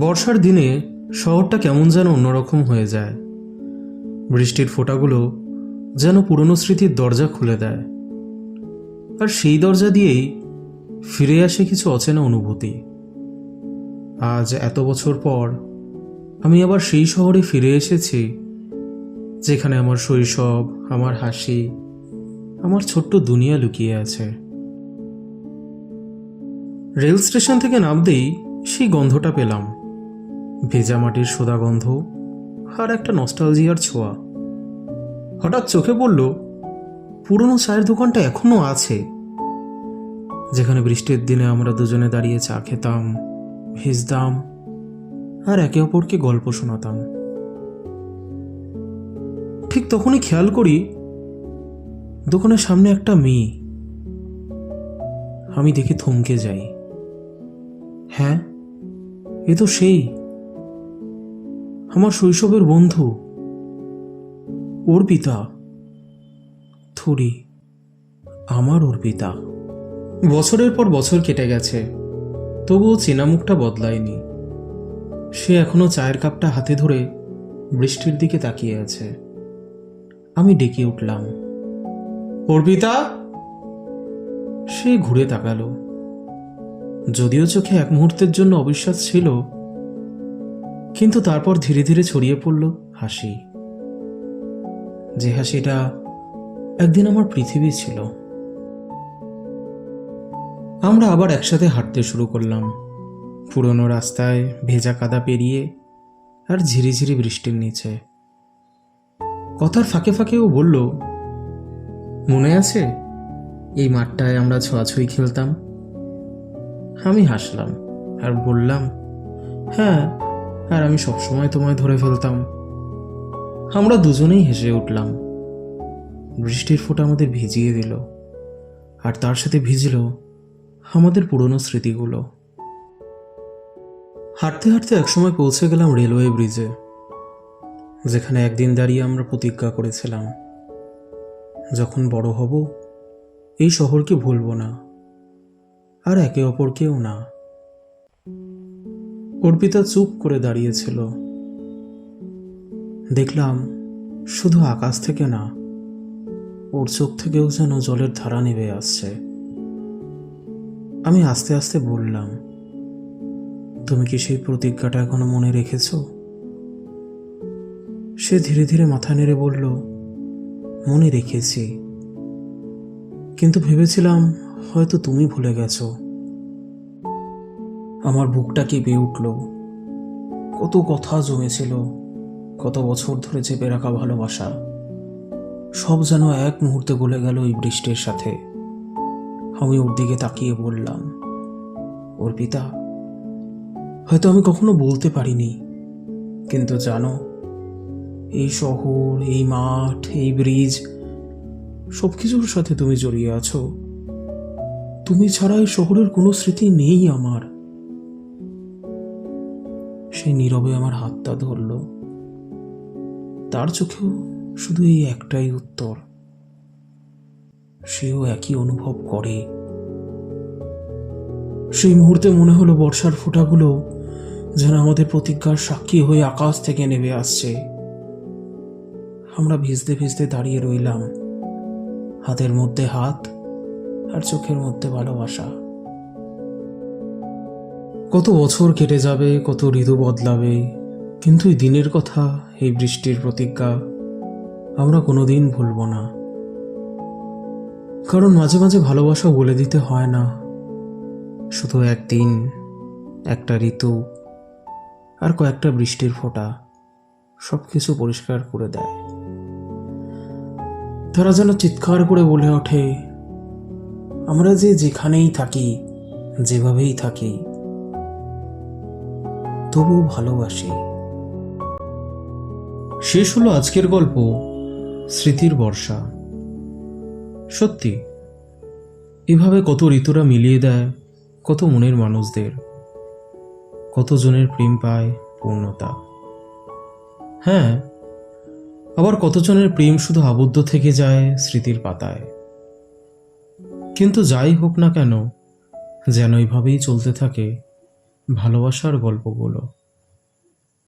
বর্ষার দিনে শহরটা কেমন যেন অন্যরকম হয়ে যায়। বৃষ্টির ফোঁটাগুলো যেন পুরনো স্মৃতির দরজা খুলে দেয়। আর সেই দরজা দিয়েই ফিরে আসে কিছু অচেনা অনুভূতি। আজ এত বছর পর আমি আবার সেই শহরে ফিরে এসেছি, যেখানে আমার শৈশব, আমার হাসি, আমার ছোট্ট দুনিয়া লুকিয়ে আছে। রেল স্টেশন থেকে নামতেই সেই গন্ধটা পেলাম। ভেজা মাটির সোদা গন্ধ আর একটা নস্টালজিয়ার ছোঁয়া। হঠাৎ চোখে পড়ল, পুরনো চায়ের দোকানটা এখনও আছে। যেখানে বৃষ্টির দিনে আমরা দুজনে দাঁড়িয়ে চা খেতাম, ভিজতাম আর একে অপরকে গল্প শোনাতাম। ঠিক তখনই খেয়াল করি, দোকানের সামনে একটা মেয়ে। আমি দেখে থমকে যাই। হ্যাঁ এ তো সেই। আমার শৈশবের বন্ধু। অর্পিতা থুরি। আমার অর্পিতা বছরের পর বছর কেটে গেছে। তবুও চেনা মুখটা বদলায়নি। সে এখনও চায়ের কাপটা হাতে ধরে বৃষ্টির দিকে তাকিয়ে আছে। আমি ডেকে উঠলাম। অর্পিতা সে ঘুরে তাকালো। যদিও চোখে এক মুহূর্তের জন্য অবিশ্বাস ছিল, কিন্তু তারপর ধীরে ধীরে ছড়িয়ে পড়ল হাসি। যে হাসিটা একদিন আমার পৃথিবী ছিল। আমরা আবার একসাথে হাঁটতে শুরু করলাম। পুরনো রাস্তায় ভেজা কাদা পেরিয়ে আর ঝিরিঝিরি বৃষ্টির নিচে। কথার ফাঁকে ফাঁকে ও বলল, মনে আছে? এই মাঠটায় আমরা ছোঁয়াছুঁই খেলতাম। আমি হাসলাম আর বললাম হ্যাঁ আর আমি সবসময় তোমায় ধরে ফেলতাম। আমরা দুজনেই হেসে উঠলাম। বৃষ্টির ফোঁটা আমাদের ভিজিয়ে দিল আর তার সাথে ভিজল আমাদের পুরনো স্মৃতিগুলো। হাঁটতে হাঁটতে একসময় পৌঁছে গেলাম রেলওয়ে ব্রিজে, যেখানে একদিন দাঁড়িয়ে আমরা প্রতিজ্ঞা করেছিলাম, যখন বড় হব, এই শহরকে ভুলব না। আর একে অপরকেও না। অর্পিতা চুপ করে দাঁড়িয়েছিল। দেখলাম শুধু আকাশ থেকে না, ওর চোখ থেকেও যেন জলের ধারা নেমে আসছে। আমি আস্তে আস্তে বললাম, তুমি কি সেই প্রতিজ্ঞাটা এখনও মনে রেখেছ? সে ধীরে ধীরে মাথা নেড়ে বলল, মনে রেখেছি। কিন্তু ভেবেছিলাম হয়তো তুমি ভুলে গেছো। আমার বুকটা কেঁপে উঠল। কত কথা জমেছিল, কত বছর ধরে চেপে রাখা ভালোবাসা। সব যেন এক মুহূর্তে গলে গেল এই বৃষ্টির সাথে। আমি ওর দিকে তাকিয়ে বললাম, ওর পিতা, হয়তো আমি কখনো বলতে পারিনি। কিন্তু জানো, এই শহর, এই মাঠ, এই ব্রিজ সব কিছুর সাথে তুমি জড়িয়ে আছো। তুমি ছাড়া এই শহরের কোনো স্মৃতি নেই আমার। সে নীরবে আমার হাতটা ধরল। তার চোখেও শুধু এই একটাই উত্তর। সেও একই অনুভব করে। সেই মুহূর্তে মনে হলো বর্ষার ফোঁটাগুলো যেন আমাদের প্রতিজ্ঞার সাক্ষী হয়ে আকাশ থেকে নেমে আসছে। আমরা ভিজতে ভিজতে দাঁড়িয়ে রইলাম। হাতের মধ্যে হাত আর চোখের মধ্যে ভালোবাসা। কত বছর কেটে যাবে, কত ঋতু বদলাবে, কিন্তু এই দিনের কথা, এই বৃষ্টির প্রতিজ্ঞা আমরা কোনোদিন ভুলব না। কারণ মাঝে মাঝে ভালোবাসা বলে দিতে হয় না। শুধু একদিন, একটা ঋতু আর কয়েকটা বৃষ্টির ফোঁটা সব কিছু পরিষ্কার করে দেয়। তারা যেন চিৎকার করে বলে ওঠে আমরা যে যেখানেই থাকি, যেভাবেই থাকি তবু ভালোবাসি। শেষ হলো আজকের গল্প, স্মৃতির বর্ষা। সত্যি, এভাবে কত ঋতুরা মিলিয়ে দেয়, কত মনের মানুষদের, কতজনের প্রেম পায় পূর্ণতা। হ্যাঁ আবার কতজনের প্রেম শুধু আবদ্ধ থেকে যায় স্মৃতির পাতায়। কিন্তু যাই হোক না কেন যেন এইভাবেই চলতে থাকে ভালোবাসার গল্পগুলো।